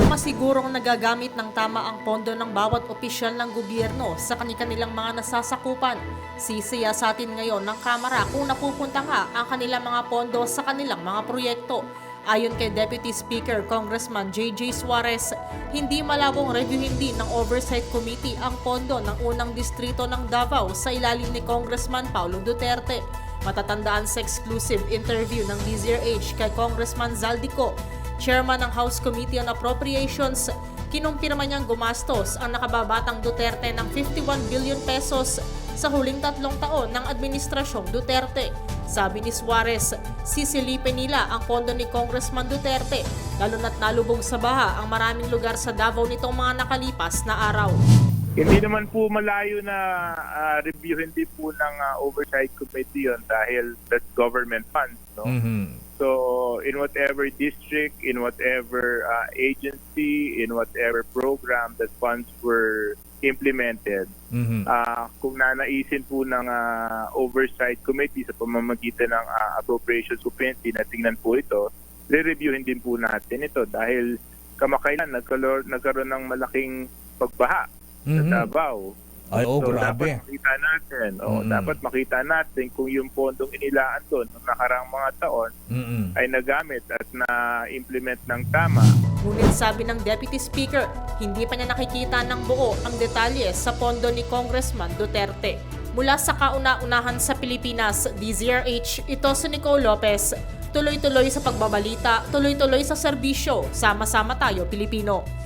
upang masigurong nagagamit ng tama ang pondo ng bawat opisyal ng gobyerno sa kanilang mga nasasakupan. Sisiya sa atin ngayon ng Kamara kung napupunta nga ang kanilang mga pondo sa kanilang mga proyekto. Ayon kay Deputy Speaker Congressman J.J. Suarez, hindi malabong reviewin din ng Oversight Committee ang pondo ng unang distrito ng Davao sa ilalim ni Congressman Paulo Duterte. Matatandaan sa exclusive interview ng DZRH kay Congressman Zaldico, chairman ng House Committee on Appropriations, kinumpirma niyang gumastos ang nakababatang Duterte ng 51 billion pesos sa huling tatlong taon ng Administrasyong Duterte. Sabi ni Suarez, sisilipin nila ang pondo ni Congressman Duterte, lalo na't nalubog sa baha ang maraming lugar sa Davao nitong mga nakalipas na araw. Hindi naman po malayo na ah, review hindi po ng ah, oversight committee yun dahil that's government funds. No? Mhm. So in whatever district, in whatever ah, agency, in whatever program that funds were implemented, Mhm. ah, kung nanaisin po ng ah, oversight committee sa pamamagitan ng ah, appropriations committee na tingnan po ito, re-reviewin din po natin ito dahil kamakailan nagkaroon, nagkaroon ng malaking pagbaha sa Mhm. Davao. Ay, oh, so, grabe. dapat makita natin. O, Mm. Dapat makita natin kung yung pondong inilaan doon noong nakarang mga taon Mhm. ay nagamit at na-implement ng tama. Ngunit sabi ng Deputy Speaker, hindi pa niya nakikita ng buo ang detalye sa pondo ni Congressman Duterte. Mula sa kauna-unahan sa Pilipinas, DZRH, ito si Nicole Lopez. Tuloy-tuloy sa pagbabalita, tuloy-tuloy sa serbisyo, sama-sama tayo Pilipino.